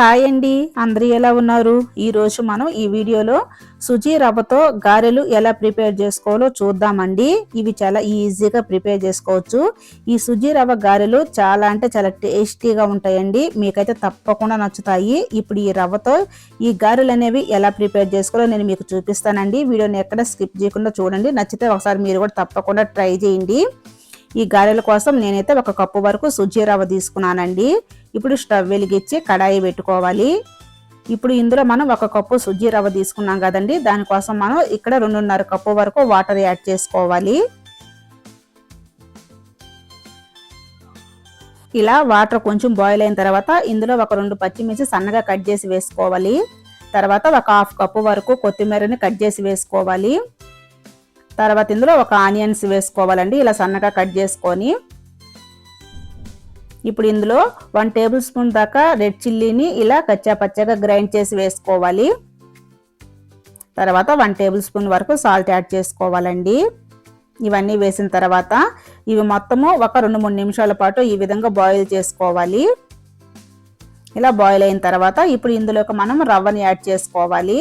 Hi అండి. అందరూ ఎలా ఉన్నారు? ఈరోజు మనం ఈ వీడియోలో సుజీ రవ్వతో గారెలు ఎలా ప్రిపేర్ చేసుకోవాలో చూద్దామండి. ఇవి చాలా ఈజీగా ప్రిపేర్ చేసుకోవచ్చు. ఈ సుజీ రవ్వ గారెలు చాలా అంటే చాలా టేస్టీగా ఉంటాయండి. మీకైతే తప్పకుండా నచ్చుతాయి. ఇప్పుడు ఈ రవ్వతో ఈ గారెలు అనేవి ఎలా ప్రిపేర్ చేసుకోవాలో నేను మీకు చూపిస్తానండి. వీడియోని ఎక్కడ స్కిప్ చేయకుండా చూడండి. నచ్చితే ఒకసారి మీరు కూడా తప్పకుండా ట్రై చేయండి. ఈ గారెల కోసం నేనైతే ఒక కప్పు వరకు సుజీ రవ్వ తీసుకున్నానండి. ఇప్పుడు స్టవ్ వెలిగించి కడాయి పెట్టుకోవాలి. ఇప్పుడు ఇందులో మనం ఒక కప్పు సుజ్జీ రవ్వ తీసుకున్నాం కదండి. దానికోసం మనం ఇక్కడ రెండున్నర కప్పు వరకు వాటర్ యాడ్ చేసుకోవాలి. ఇలా వాటర్ కొంచెం బాయిల్ అయిన తర్వాత ఇందులో ఒక రెండు పచ్చిమిర్చి సన్నగా కట్ చేసి వేసుకోవాలి. తర్వాత ఒక హాఫ్ కప్పు వరకు కొత్తిమీరని కట్ చేసి వేసుకోవాలి. తర్వాత ఇందులో ఒక ఆనియన్స్ వేసుకోవాలండి. ఇలా సన్నగా కట్ చేసుకొని ఇప్పుడు ఇందులో వన్ టేబుల్ స్పూన్ దాకా రెడ్ చిల్లీని ఇలా కచ్చా పచ్చగా గ్రైండ్ చేసి వేసుకోవాలి. తర్వాత వన్ టేబుల్ స్పూన్ వరకు సాల్ట్ యాడ్ చేసుకోవాలండి. ఇవన్నీ వేసిన తర్వాత ఇవి మొత్తము ఒక రెండు మూడు నిమిషాల పాటు ఈ విధంగా బాయిల్ చేసుకోవాలి. ఇలా బాయిల్ అయిన తర్వాత ఇప్పుడు ఇందులోకి మనం రవ్వని యాడ్ చేసుకోవాలి.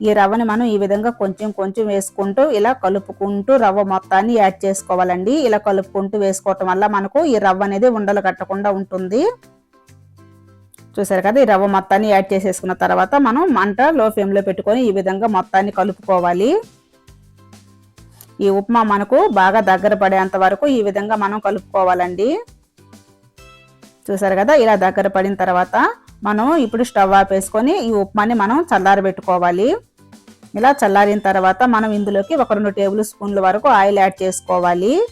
ఈ రవ్వని మనం ఈ విధంగా కొంచెం కొంచెం వేసుకుంటూ ఇలా కలుపుకుంటూ రవ్వ మొత్తాన్ని యాడ్ చేసుకోవాలండి. ఇలా కలుపుకుంటూ వేసుకోవటం వల్ల మనకు ఈ రవ్వ అనేది ఉండలు కట్టకుండా ఉంటుంది. చూసారు కదా ఈ రవ్వ మొత్తాన్ని యాడ్ చేసేసుకున్న తర్వాత మనం మంట లో ఫ్లేమ్లో పెట్టుకొని ఈ విధంగా మొత్తాన్ని కలుపుకోవాలి. ఈ ఉప్మా మనకు బాగా దగ్గర పడేంత వరకు ఈ విధంగా మనం కలుపుకోవాలండి. చూసారు కదా ఇలా దగ్గర పడిన తర్వాత మనం ఇప్పుడు స్టవ్ ఆపేసుకొని ఈ ఉప్మాని మనం చల్లారబెట్టుకోవాలి. ఇలా చల్లారిన తర్వాత మనం ఇందులోకి ఒక రెండు టేబుల్ స్పూన్ల వరకు ఆయిల్ యాడ్ చేసుకోవాలి.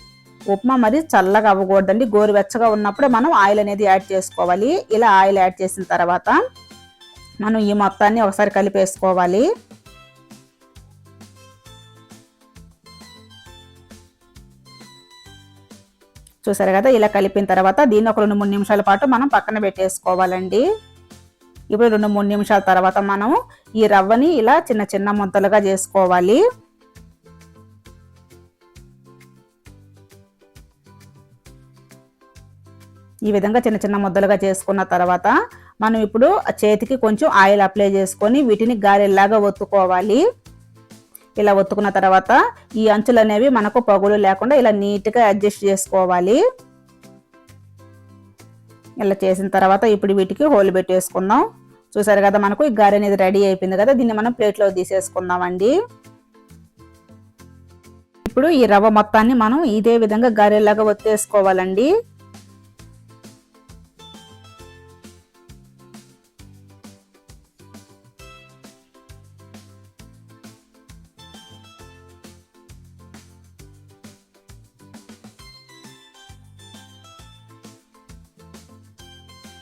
ఉప్మా మరి చల్లగా అవ్వకూడదండి. గోరువెచ్చగా ఉన్నప్పుడే మనం ఆయిల్ అనేది యాడ్ చేసుకోవాలి. ఇలా ఆయిల్ యాడ్ చేసిన తర్వాత మనం ఈ మొత్తాన్ని ఒకసారి కలిపేసుకోవాలి. చూసారు కదా? ఇలా కలిపిన తర్వాత దీన్ని ఒక రెండు మూడు నిమిషాల పాటు మనం పక్కన పెట్టేసుకోవాలండి. ఇప్పుడు రెండు మూడు నిమిషాల తర్వాత మనం ఈ రవ్వని ఇలా చిన్న చిన్న ముద్దలుగా చేసుకోవాలి. ఈ విధంగా చిన్న చిన్న ముద్దలుగా చేసుకున్న తర్వాత మనం ఇప్పుడు చేతికి కొంచెం ఆయిల్ అప్లై చేసుకొని వీటిని గారెల్లాగా ఒత్తుకోవాలి. ఇలా ఒత్తుకున్న తర్వాత ఈ అంచులు అనేవి మనకు పగులు లేకుండా ఇలా నీట్గా అడ్జస్ట్ చేసుకోవాలి. ఇలా చేసిన తర్వాత ఇప్పుడు వీటికి హోల్ పెట్టేసుకుందాం. చూసారు కదా మనకు ఈ గారె అనేది రెడీ అయిపోయింది కదా దీన్ని మనం ప్లేట్లో తీసేసుకుందామండి. ఇప్పుడు ఈ రవ్వ మొత్తాన్ని మనం ఇదే విధంగా గారెలాగా ఒత్తేసుకోవాలండి.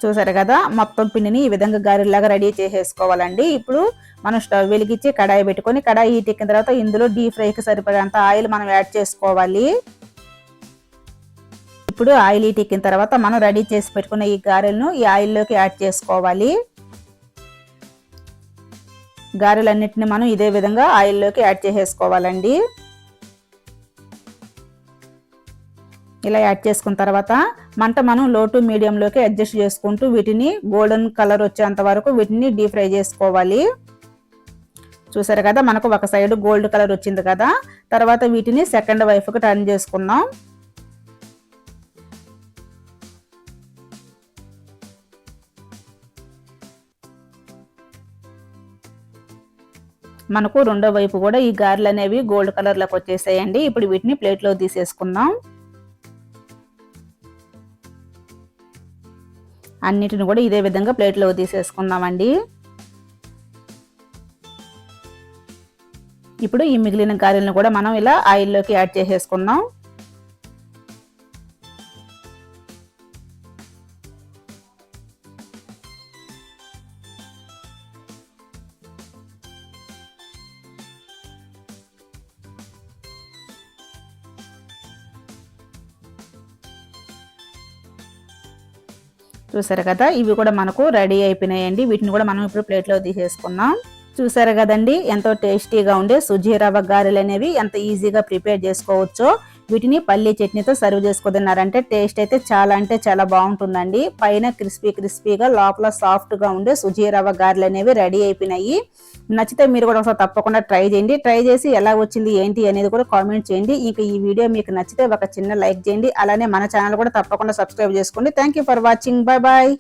చూసారు కదా మొత్తం పిండిని ఈ విధంగా గారెలాగా రెడీ చేసేసుకోవాలండి. ఇప్పుడు మనం స్టవ్ వెలిగించి కడాయి పెట్టుకొని కడాయి ఈటెక్కిన తర్వాత ఇందులో డీప్ ఫ్రైకి సరిపడేంత ఆయిల్ మనం యాడ్ చేసుకోవాలి. ఇప్పుడు ఆయిల్ ఈటెక్కిన ఎక్కిన తర్వాత మనం రెడీ చేసి పెట్టుకున్న ఈ గారెలను ఈ ఆయిల్లోకి యాడ్ చేసుకోవాలి. గారెలన్నిటిని మనం ఇదే విధంగా ఆయిల్లోకి యాడ్ చేసేసుకోవాలండి. ఇలా యాడ్ చేసుకున్న తర్వాత మంట మనం లో టు మీడియంలోకి అడ్జస్ట్ చేసుకుంటూ వీటిని గోల్డెన్ కలర్ వచ్చేంత వరకు వీటిని డీప్ ఫ్రై చేసుకోవాలి. చూసారు కదా మనకు ఒక సైడ్ గోల్డ్ కలర్ వచ్చింది కదా తర్వాత వీటిని సెకండ్ వైఫ్కి టర్న్ చేసుకుందాం. మనకు రెండో వైపు కూడా ఈ గారెలు అనేవి గోల్డ్ కలర్లోకి వచ్చేసాయండి. ఇప్పుడు వీటిని ప్లేట్లో తీసేసుకుందాం. అన్నిటిని కూడా ఇదే విధంగా ప్లేట్లో తీసేసుకుందామండి. ఇప్పుడు ఈ మిగిలిన గారెలను కూడా మనం ఇలా ఆయిల్లోకి యాడ్ చేసేసుకుందాం. చూసారు కదా? ఇవి కూడా మనకు రెడీ అయిపోయినాయండి. వీటిని కూడా మనం ఇప్పుడు ప్లేట్లో తీసేసుకుందాం. చూసారు కదండి? ఎంతో టేస్టీగా ఉండే సుజీ రవ్వ గారెలు అనేవి ఎంత ఈజీగా ప్రిపేర్ చేసుకోవచ్చో. వీటిని పల్లీ చట్నీతో సర్వ్ చేసుకున్నారంటే టేస్ట్ అయితే చాలా అంటే చాలా బాగుంటుందండి. పైన క్రిస్పీ క్రిస్పీగా లోపల సాఫ్ట్గా ఉండే సుజీ రవ్వ గారెలు అనేవి రెడీ అయిపోయినాయి. నచ్చితే మీరు కూడా ఒకసారి తప్పకుండా ట్రై చేయండి. ట్రై చేసి ఎలా వచ్చింది ఏంటి అనేది కూడా కామెంట్ చేయండి. ఇంకా ఈ వీడియో మీకు నచ్చితే ఒక చిన్న లైక్ చేయండి. అలానే మన ఛానల్ కూడా తప్పకుండా సబ్స్క్రైబ్ చేసుకోండి. Thank for watching. Bye bye.